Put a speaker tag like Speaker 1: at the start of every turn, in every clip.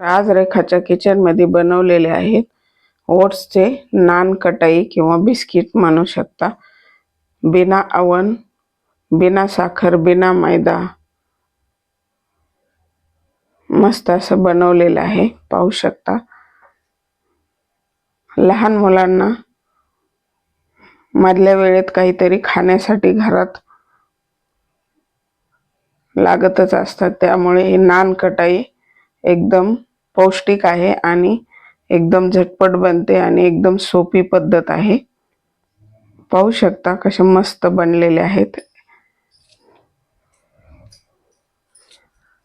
Speaker 1: राज रेखाच्या किचनमध्ये बनवलेले आहेत ओट्सचे नान कटाई किंवा बिस्किट म्हणू शकता. बिना अवन बिना साखर बिना मैदा. मस्त असं बनवलेलं आहे पाहू शकता. लहान मुलांना मधल्या वेळेत काहीतरी खाण्यासाठी घरात लागतच असतात त्यामुळे हे नान कटाई एकदम पौष्टिक आहे आणि एकदम झटपट बनते आणि एकदम सोपी पद्धत आहे. पाहू शकता कसे मस्त बनलेले आहेत.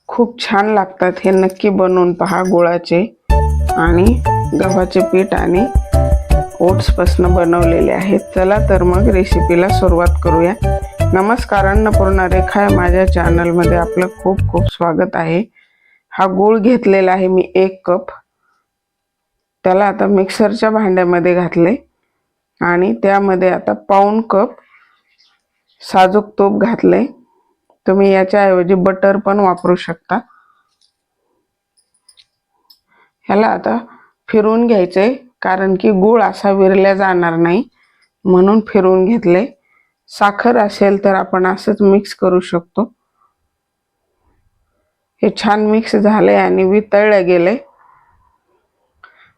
Speaker 1: खूप छान लागतात हे नक्की बनवून पहा गुळाचे आणि गव्हाचे पीठ आणि ओट्सपासून बनवलेले आहेत. चला तर मग रेसिपीला सुरुवात करूया. नमस्कार अन्नपूर्णा रेखा माझ्या चॅनलमध्ये आपलं खूप खूप स्वागत आहे. हा गूळ घेतलेला आहे मी एक कप. त्याला आता मिक्सरच्या भांड्यामध्ये घातले आणि त्यामध्ये आता पाऊण कप साजूक तूप घातले तुम्ही याच्याऐवजी बटर पण वापरू शकता. ह्याला आता फिरून घ्यायचे कारण की गूळ असा विरल्या जाणार नाही म्हणून फिरून घेतले साखर असेल तर आपण असंच मिक्स करू शकतो. हे छान मिक्स झाले आणि वितळले गेले.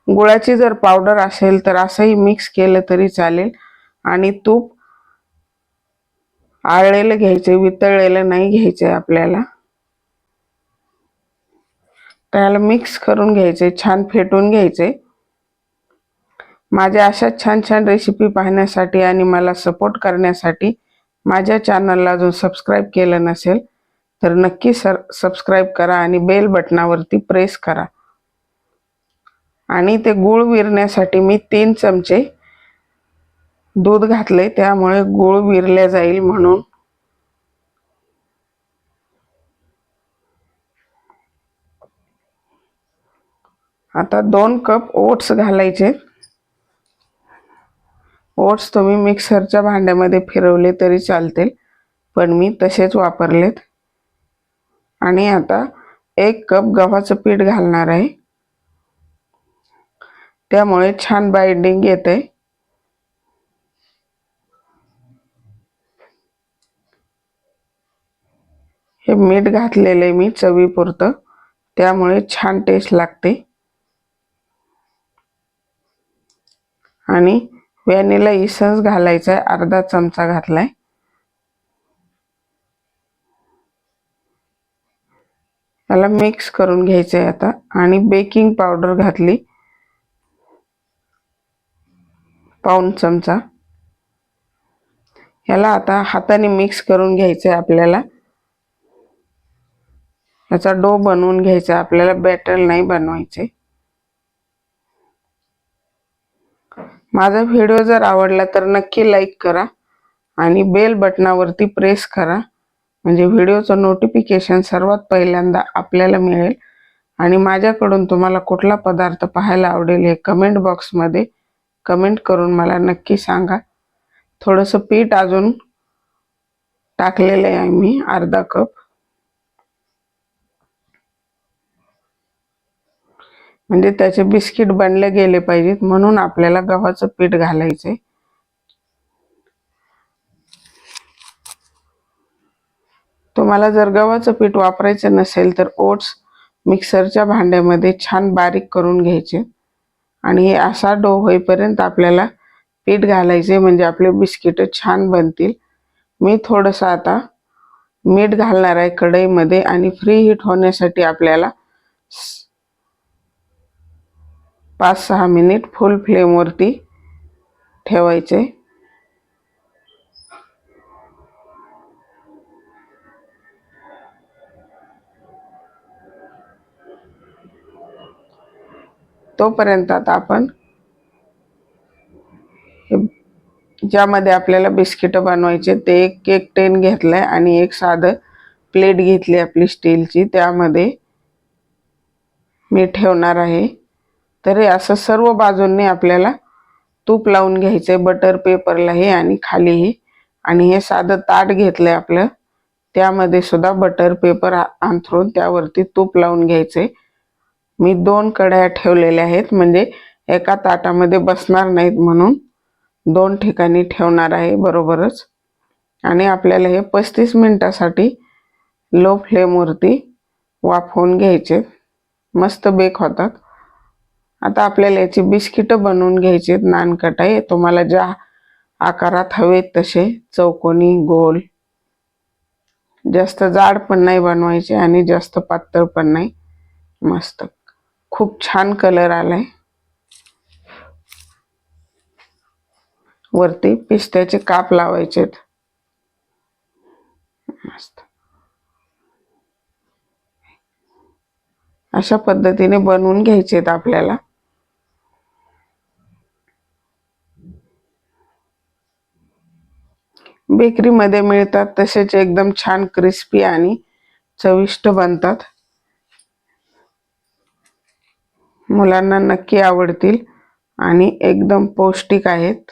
Speaker 1: गुळाची जर पावडर असेल तर असंही मिक्स केलं तरी चालेल. आणि तूप आळलेलं घ्यायचे वितळलेलं नाही घ्यायचे आपल्याला. त्याला मिक्स करून घ्यायचे छान फेटून घ्यायचे माझ्या अशा छान छान रेसिपी पाहण्यासाठी आणि मला सपोर्ट करण्यासाठी माझ्या चॅनलला जो सबस्क्राईब केलं नसेल तर नक्की सर सबस्क्राईब करा आणि बेल बटनावरती प्रेस करा. आणि ते गूळ विरण्यासाठी मी तीन चमचे दूध घातले त्यामुळे गूळ विरल्या जाईल म्हणून. आता दोन कप ओट्स घालायचे. ओट्स तुम्ही मिक्सरच्या भांड्यामध्ये फिरवले तरी चालतील पण मी तसेच वापरलेत. आणि आता एक कप गव्हाचं पीठ घालणार आहे. त्यामुळे छान बाइंडिंग येते. हे मीठ घातलेले मी चवीपुरतं त्यामुळे छान टेस्ट लागते. आणि व्हॅनिला इसन्स घालायचा आहे अर्धा चमचा घातलाय. याला मिक्स करून घ्यायचं आहे आता. आणि बेकिंग पावडर घातली. पाऊन चमचा. याला आता हाताने मिक्स करून घ्यायचं आहे आपल्याला. याचा डो बनवून घ्यायचा आपल्याला बॅटर नाही बनवायचे माझा व्हिडिओ जर आवडला तर नक्की लाईक करा. आणि बेल बटनावरती प्रेस करा. म्हणजे व्हिडिओचं नोटिफिकेशन सर्वात पहिल्यांदा आपल्याला मिळेल. आणि माझ्याकडून तुम्हाला कुठला पदार्थ पाहायला आवडेल हे कमेंट बॉक्समध्ये कमेंट करून मला नक्की सांगा. थोडंसं पीठ अजून टाकलेलं आहे मी अर्धा कप. म्हणजे त्याचे बिस्किट बनले गेले पाहिजेत म्हणून आपल्याला गव्हाचं पीठ घालायचं आहे तुम्हाला जर गव्हाचं पीठ वापरायचं नसेल तर ओट्स मिक्सरच्या भांड्यामध्ये छान बारीक करून घ्यायचे. आणि हे असा डो होईपर्यंत आपल्याला पीठ घालायचे म्हणजे आपले बिस्किटं छान बनतील. मी थोडंसं आता मीठ घालणार आहे कढईमध्ये आणि फ्री हीट होण्यासाठी आपल्याला पाच सहा मिनिट फुल फ्लेमवरती ठेवायचे. तोपर्यंत आता आपण ज्यामध्ये आपल्याला बिस्किट बनवायचे ते एक केक टेन घेतलाय आणि एक साधं प्लेट घेतली आपली स्टीलची. त्यामध्ये मी ठेवणार आहे. तरी असं सर्व बाजूंनी आपल्याला तूप लावून घ्यायचंय बटर पेपरला हे आणि खालीही आणि हे साधं ताट घेतलंय आपलं. त्यामध्ये सुद्धा बटर पेपर अंथरून त्यावरती तूप लावून घ्यायचंय. मी दोन कड्या ठेवलेल्या आहेत. म्हणजे एका ताटामध्ये बसणार नाहीत म्हणून दोन ठिकाणी ठेवणार आहे बरोबरच. आणि आपल्याला हे पस्तीस मिनटासाठी लो फ्लेमवरती वाफवून घ्यायचे. मस्त बेक होतात. आता आपल्याला याची बिस्किटं बनवून घ्यायची आहेत. नानकटाई. तुम्हाला ज्या आकारात हवेत तसे चौकोनी गोल. जास्त जाड पण नाही बनवायचे आणि जास्त पातळ पण नाही. मस्त. खूप छान कलर आलाय. वरती पिस्त्याचे काप लावायचेत. मस्त. अशा पद्धतीने बनवून घ्यायचेत आपल्याला. बेकरीमध्ये मिळतात तसेच एकदम छान क्रिस्पी आणि चविष्ट बनतात. मुलांना नक्की आवडतील आणि एकदम पौष्टिक आहेत.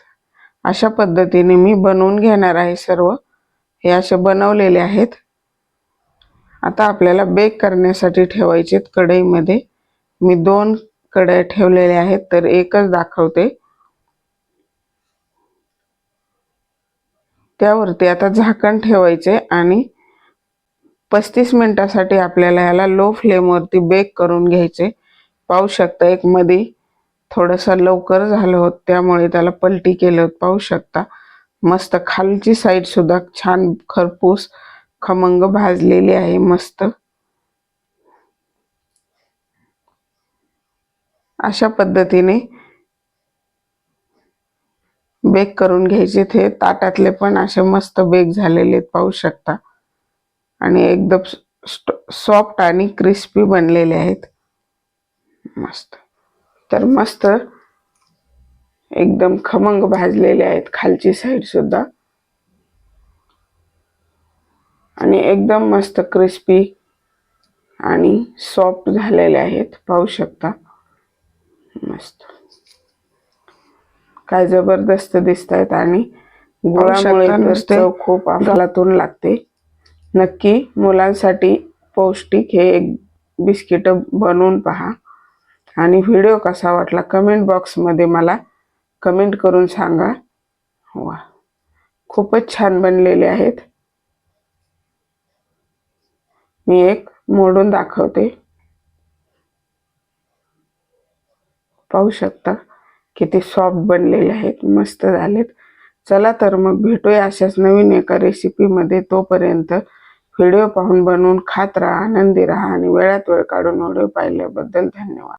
Speaker 1: अशा पद्धतीने मी बनवून घेणार आहे सर्व. हे असे बनवलेले आहेत. आता आपल्याला बेक करण्यासाठी ठेवायचे कढईमध्ये. मी दोन कढया ठेवलेल्या आहेत तर एकच दाखवते. त्यावरती आता झाकण ठेवायचे आणि पस्तीस मिनिटासाठी आपल्याला याला लो फ्लेमवरती बेक करून घ्यायचे. पाहू शकता एक मध्ये थोडासा लवकर झालं होत त्यामुळे त्याला पलटी केलं होत पाहू शकता. मस्त खालची साईड सुद्धा छान खरपूस खमंग भाजलेली आहे मस्त. अशा पद्धतीने बेक करून घ्यायचे ते ताटातले पण असे मस्त बेक झालेले पाहू शकता. आणि एकदम सॉफ्ट आणि क्रिस्पी बनलेले आहेत. मस्त. तर मस्त एकदम खमंग भाजलेले आहेत खालची साईड सुद्धा. आणि एकदम मस्त क्रिस्पी आणि सॉफ्ट झालेले आहेत पाहू शकता. मस्त. काय जबरदस्त दिसत आहेत आणि गुळामुळे चव खूप अंगालातून लागते. नक्की मुलांसाठी पौष्टिक हे एक बिस्किट बनवून पहा. आणि व्हिडिओ कसा वाटला कमेंट बॉक्समध्ये मला कमेंट करून सांगा. वा खूपच छान बनलेले आहेत. मी एक मोडून दाखवते. पाहू शकता किती सॉफ्ट बनलेले आहेत मस्त झालेत. चला तर मग भेटूया अशाच नवीन एका रेसिपीमध्ये तोपर्यंत व्हिडिओ पाहून बनवून खात राहा आनंदी राहा आणि वेळात वेळ काढून व्हिडिओ पाहिल्याबद्दल धन्यवाद.